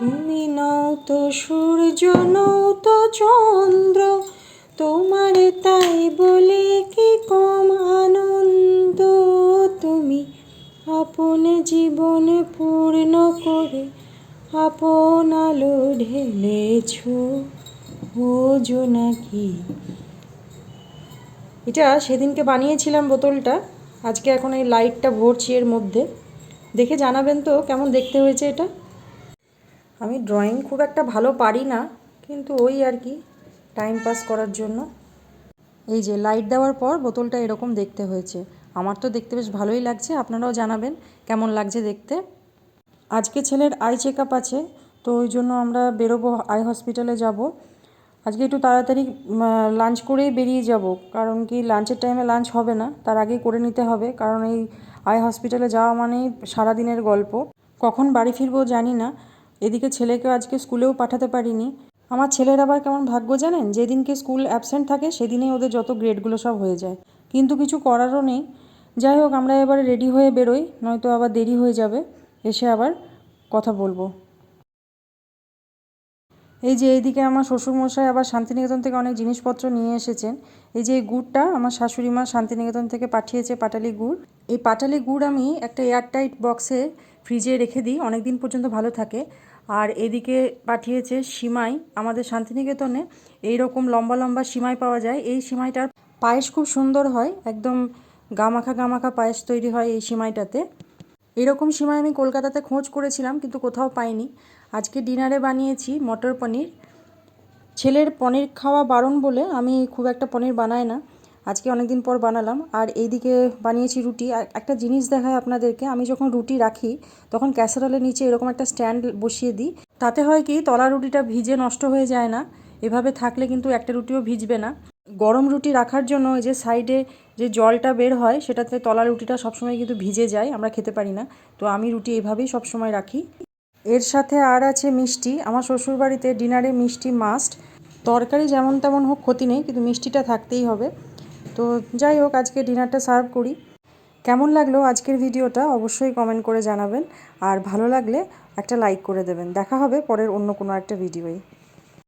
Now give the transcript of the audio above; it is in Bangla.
তুমি নও তো সূর্য, নও তো চন্দ্র। তোমারে তাই বলে কি কম আনন্দ? তুমি আপন জীবন পূর্ণ করে আপন আলো ঢেলেছ। ও জোনাকি এটা সেদিনকে বানিয়েছিলাম বোতলটা। আজকে এখন এই লাইটটা ভরছি এর মধ্যে। দেখে জানাবেন তো কেমন দেখতে হয়েছে এটা? আমি ড্রয়িং খুব একটা ভালো পারি না, কিন্তু ওই আর কি টাইম পাস করার জন্য। এই যে লাইট দেওয়ার পর বোতলটা এরকম দেখতে হয়েছে। আমার তো দেখতে বেশ ভালোই লাগছে, আপনারাও জানাবেন কেমন লাগছে দেখতে। আজকে ছেলের আই চেক আপ আছে, তো ওই জন্য আমরা বেরোবো আই হসপিটালে যাব। আজকে একটু তাড়াতাড়ি লাঞ্চ করেই বেরিয়ে যাব, কারণ কি লাঞ্চের টাইমে লাঞ্চ হবে না, তার আগেই করে নিতে হবে, কারণ এই আই হসপিটালে যাওয়া মানেই সারাদিনের গল্প। কখন বাড়ি ফিরবো জানি না এদিকে ছেলেকে আজকে স্কুলেও পাঠাতে পারিনি। আমার ছেলের আবার কেমন ভাগ্য জানেন? যেদিনকে স্কুল অ্যাবসেন্ট থাকে, সেদিনেই ওদের যত গ্রেডগুলো সব হয়ে যায়। কিন্তু কিছু করারও নেই। যাই হোক, আমরা এবারে রেডি হয়ে বেরোই, নয়তো আবার দেরি হয়ে যাবে। এসে আবার কথা বলব। এই যে এইদিকে আমার শ্বশুরমশাই আবার শান্তিনিকেতন থেকে অনেক জিনিসপত্র নিয়ে এসেছেন। এই যে গুড়টা আমার শাশুড়ি মা শান্তিনিকেতন থেকে পাঠিয়েছে পাটালি গুড়। এই পাটালি গুড় আমি একটা এয়ারটাইট বক্সে ফ্রিজে রেখে দিই অনেক দিন পর্যন্ত ভালো থাকে। আর এদিকে পাঠিয়েছে সিমাই, আমাদের শান্তিনিকেতনে এই রকম লম্বা লম্বা সিমাই পাওয়া যায়। এই সিমাইটার পায়েস খুব সুন্দর হয়, একদম গামাখা গামাখা পায়েস তৈরি হয় এই সিমাইটাতে। এরকম সিমাই আমি কলকাতাতে খোঁজ করেছিলাম, কিন্তু কোথাও পাইনি। আজকে ডিনারে বানিয়েছি মটর পনির। ছেলের পনির খাওয়া বারণ বলে আমি খুব একটা পনির বানাই না। আজকে অনেক দিন পর বানালাম। আর এইদিকে বানিয়েছি রুটি। একটা জিনিস দেখায় আপনাদেরকে। আমি যখন রুটি রাখি, তখন ক্যাসারলের নিচে এরকম একটা স্ট্যান্ড বসিয়ে দিই। তাতে হয় কি, তলা রুটিটা ভিজে নষ্ট হয়ে যায় না। এভাবে থাকলে কিন্তু একটা রুটিও ভিজবে না। গরম রুটি রাখার জন্য যে সাইডে যে জলটা বের হয়, সেটাতে তলা রুটিটা সবসময় কিন্তু ভিজে যায়। আমরা খেতে পারি না। তো আমি রুটি এভাবেই সবসময় রাখি। এর সাথে আর আছে মিষ্টি। আমার শ্বশুরবাড়িতে ডিনারে মিষ্টি মাস্ট তরকারি যেমন তেমন হোক ক্ষতি নেই, কিন্তু মিষ্টিটা থাকতেই হবে। তো যাই হোক, আজকে ডিনারটা সার্ভ করি। কেমন লাগল আজকের ভিডিওটা অবশ্যই কমেন্ট করে জানাবেন। আর ভালো লাগলে একটা লাইক করে দেবেন। দেখা হবে পরের অন্য কোনো একটা ভিডিওয়।